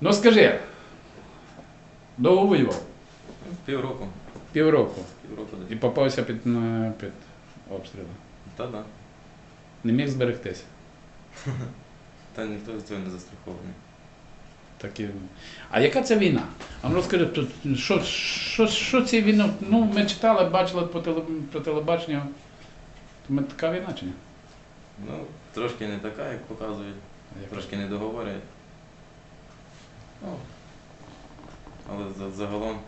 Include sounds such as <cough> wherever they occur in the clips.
Ну скажи, довго воював? Півроку. Півроку. Півроку І попався під, на- під обстріли. Та да. Не міг зберегтися. <laughs> Та ніхто від цього не застрахований. Так і... А яка це війна? А ну розкажи, тут, що, що, що це війна? Ну, ми читали, бачили по, теле, по телебаченню. Ми така війна чи ні? Ну, трошки не така, як показують, А трошки не договорюють. Ну, але за- загалом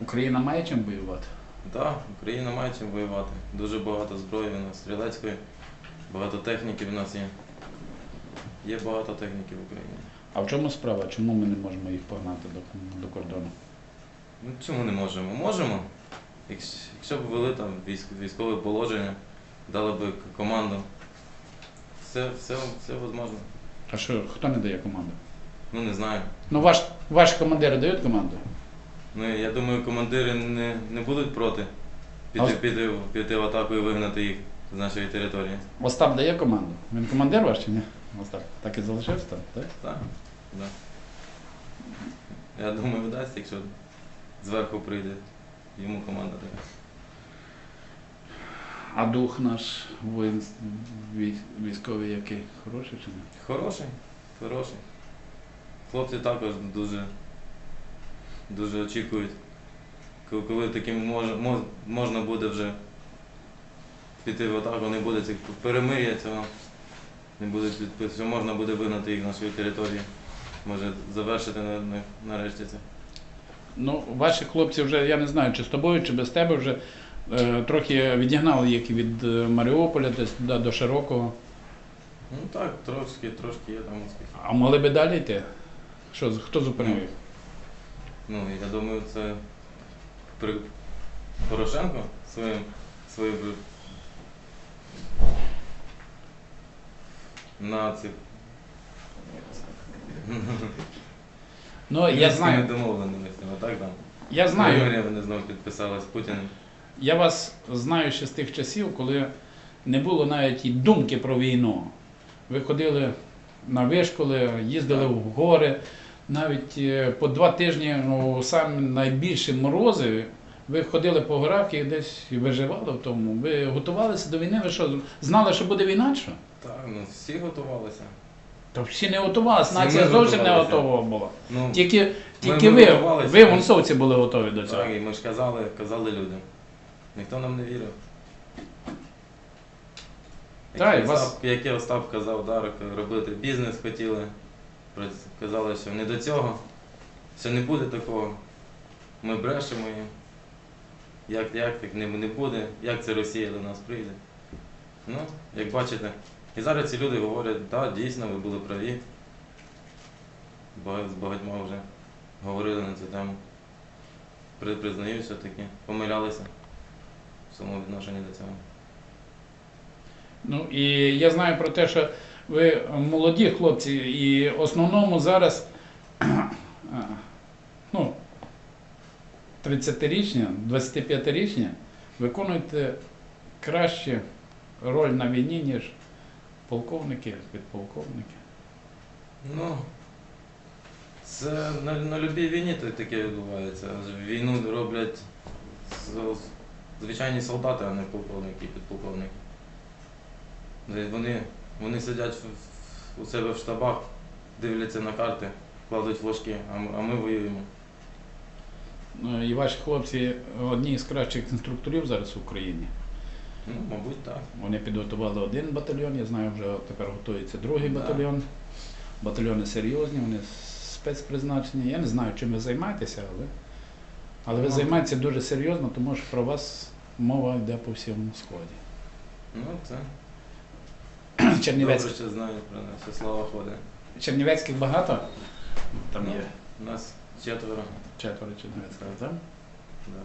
Україна має чим воювати? Так, Україна має чим воювати. Дуже багато зброї у нас стрілецької, багато техніки в нас є. Є багато техніки в Україні. А в чому справа? Чому ми не можемо їх погнати до, до кордону? Ну чому не можемо? Можемо. Якщо, якщо б ввели там військ, військове положення, дали б команду. Все, все, все можливо. А що, хто не дає команду? Ну не знаю. Ну, ваш, ваші командири дають команду? Ну я думаю, командири не, не будуть проти піти, ос- піти, піти в атаку і вигнати їх з нашої території. Остап дає команду? Він командир ваш чи ні? Остап. Так і залишився там, так? Так, да. Я думаю, вдасть, якщо зверху прийде, йому команда така. А дух наш воїн, військовий який? Хороший чи ні? Хороший, хороший. Хлопці також дуже, дуже очікують, коли- таким мож, мож, можна буде вже піти в атаку, не буде цих перемир'я цього, не буде підпис, можна буде вигнати їх на свою територію. Може завершити на, на, нарешті це. Ну, ваші хлопці вже, я не знаю, чи з тобою, чи без тебе вже трохи відігнали їх від е, Маріуполя десь туди до Широкого. Ну так, трошки, трошки є там успіхи. А могли би далі йти? Що, хто зупинив їх? Ну, я думаю, це при Порошенко своїм своїм на Ну, я знаю, домовленостями, так там. я знаю, Вони знову підписали з Путіним. Я вас знаю ще з тих часів, коли не було навіть і думки про війну. Ви ходили на вишколи, їздили в гори, навіть е, по два тижні у самі найбільші морози. Ви ходили по горах і десь виживали в тому. Ви готувалися до війни, ви що, знали, що буде війна? Що? Так, ну всі готувалися. Та всі не готувалися, нація зовсім не готова була. Ну, Тільки, тільки ми ви, готувалися. ви, вонсовці, були готові до цього. так, і ми ж казали, казали людям. Ніхто нам не вірив. Як і вас- Остап, як і Остап казав, Дарик, робити бізнес хотіли. Казали, що не до цього, що не буде такого. Ми брешемо їм. Як, як так не, не буде, як це Росія до нас прийде. Ну, як бачите. І зараз ці люди говорять, так, дійсно, ви були праві. Ба- З багатьма вже говорили на цю тему. При- Признаю, що таки помилялися в відношенні до цього. Ну і я знаю про те, що ви молоді хлопці, і в основному зараз <clears throat> ну, 30-річні, 25-річні виконуєте краще роль на війні, ніж полковники, підполковники. Ну, це на, на любій війні таке відбувається. Війну роблять з- звичайні солдати, а не полковники і підполковники. Вони, вони сидять у себе в штабах, дивляться на карти, кладуть флажки, а ми, воюємо. Ну, І ваші хлопці одні з кращих інструкторів зараз в Україні. Ну, мабуть, так. Вони підготували один батальйон, я знаю, вже тепер готується другий Да. батальйон. Батальйони серйозні, вони спецпризначені. Я не знаю, чим ви займаєтеся, але, але ви Ну. займаєтеся дуже серйозно, тому що про вас мова йде по всьому сході. Ну, це <clears throat> Чернівець, добре, що знають про нас, що слава ходить. Чернівецьких багато? Там Ну, є У нас четверо. четверо чернівецьких, так? Да.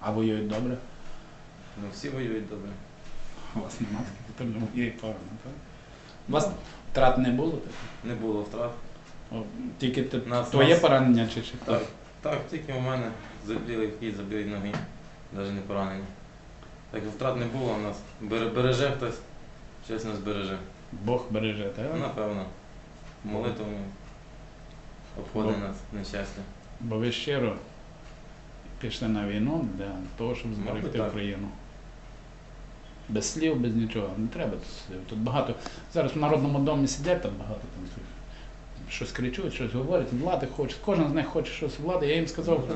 А воюють добре? Ну, всі воюють добре. У вас немає таких, то воює погано, так? У вас втрат не було? так? Не було втрат. О, Тільки ти- Нас- твоє нас- поранення чи, чи хто? Так, так, тільки у мене забілий кіт, забілі ноги, навіть не поранені. Так втрат не було у нас. Бере- Береже хтось, щось нас береже. Бог береже, так? Напевно. Молитвами обходить нас нещастя. Бо ви щиро пішли на війну для того, щоб Мабуть, зберегти так. Україну. Без слів, без нічого. Не треба тут слів. Тут багато. Зараз в Народному домі сидять там багато там слів. Щось кричуть, щось говорять, влади хоче. Кожен з них хоче щось влади. Я їм сказав,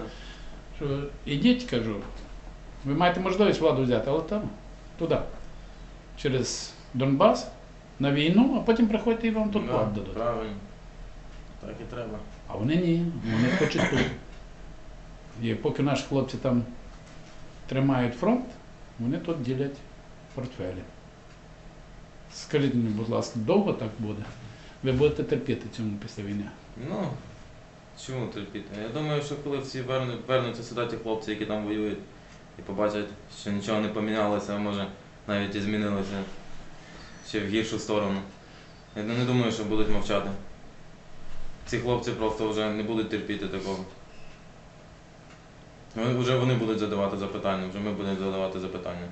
що ідіть, кажу. Ви маєте можливість владу взяти, але там, туди. Через Донбас на війну, а потім приходьте і вам тут да, владу дадуть. Правильно. Так і треба. А вони ні, вони хочуть тут. І поки наші хлопці там тримають фронт, вони тут ділять портфелі. Скажіть мені, будь ласка, довго так буде? Ви будете терпіти цьому після війни? Ну, чому терпіти? Я думаю, що коли всі вернуться сюди ті хлопці, які там воюють, і побачать, що нічого не помінялося, а може навіть і змінилося ще в гіршу сторону. Я не думаю, що будуть мовчати. Ці хлопці просто вже не будуть терпіти такого. Вони- Вже вони будуть задавати запитання, вже ми будемо задавати запитання.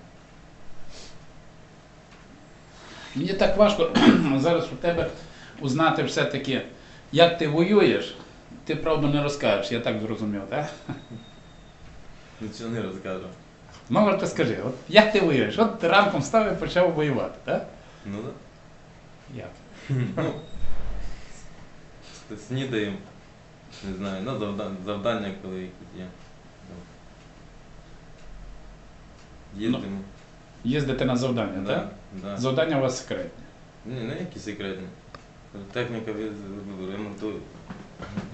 Мені так важко <clears throat> зараз у тебе узнати все-таки, як ти воюєш, ти правду не розкажеш, я так зрозумів, так? Нічого не розкажу. Ну, от скажи, от як ти воюєш? От ти ранком встав і почав воювати, так? Ну так. Як? Ну, <laughs> снідаємо. Не знаю, ну завдання, завдання коли якісь є. Ну. Їздимо. Їздити на завдання, да, так? да. Завдання у вас секретне. Ні, не які секретні. Техніка від- ремонтує.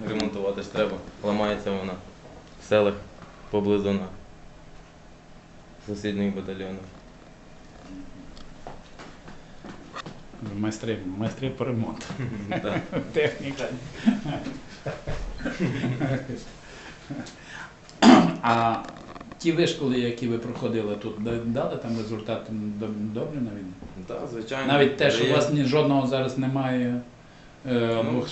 Ремонтувати ж треба. Ламається вона в селах поблизу на сусідніх батальйонах. Майстри, майстри по ремонту. Да. <laughs> Техніка. А ті вишколи, які ви проходили тут, дали там результат доб- добрі на війні? Да, звичайно. Навіть те, що у вас ні жодного зараз немає е, Ну.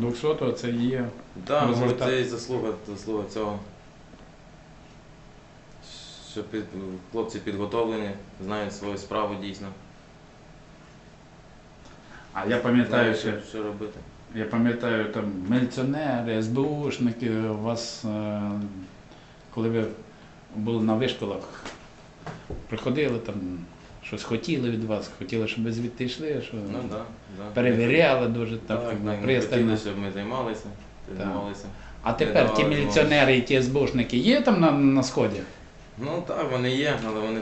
200-го, це є. Так, результат. це і заслуга, заслуга цього. Що під, хлопці підготовлені, знають свою справу дійсно. А я пам'ятаю, що що, що робити. я пам'ятаю там міліціонери, СБУшники, у вас, е, коли ви були на вишколах, приходили там, щось хотіли від вас, хотіли, щоб ви звідти йшли, що Ну да, да. перевіряли дуже так, Так, так, пристально. хотіли, щоб ми займалися, займалися. А тепер ті міліціонери і ті СБУшники є там на, на сході? Ну так, вони є, але вони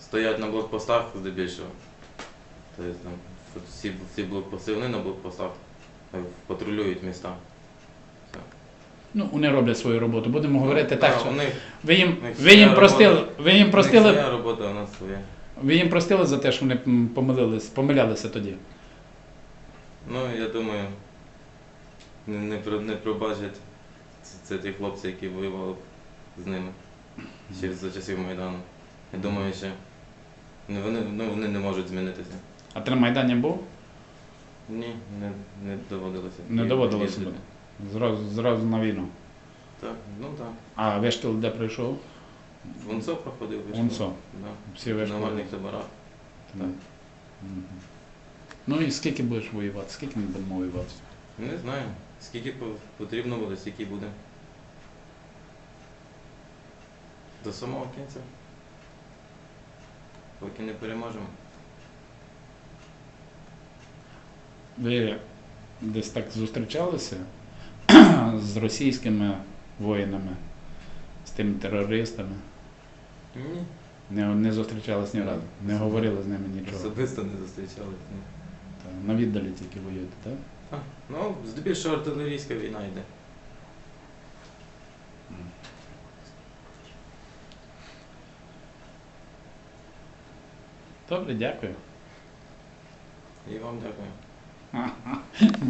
стоять на блокпостах здебільшого. Тобто там всі, всі блокпости, вони на блокпостах е, патрулюють міста. Ну, вони роблять свою роботу. Будемо говорити Ну, так, що них, ви їм, ви їм простили, робота. ви їм простили, своя робота, у нас своя. ви їм простили за те, що вони помилились, помилялися тоді. Ну, я думаю, не, не, не пробачать це, це ті хлопці, які воювали з ними ще за часів Майдану. Я думаю, що ну, вони, ну, вони не можуть змінитися. А ти на Майдані був? Ні, не, не доводилося. Не доводилося їздити. Зразу, зразу на війну. Так, ну так. А вишкіл де прийшов? Вонцо проходив. вишкіл. Вонцо. Да. Всі В вишколи. таборах. так. Мгм. Ну і скільки будеш воювати? Скільки ми будемо воювати? Не знаю. Скільки по- потрібно буде, стільки буде. До самого кінця. Поки не переможемо. Ви десь так зустрічалися з російськими воїнами, з тими терористами? Ні. Не, не зустрічались ні разу, не говорили з ними нічого. Особисто не зустрічалися. Ні. Та, На віддалі тільки воюєте, так? А, ну, здебільшого артилерійська війна йде. Добре, дякую. І вам дякую. <laughs>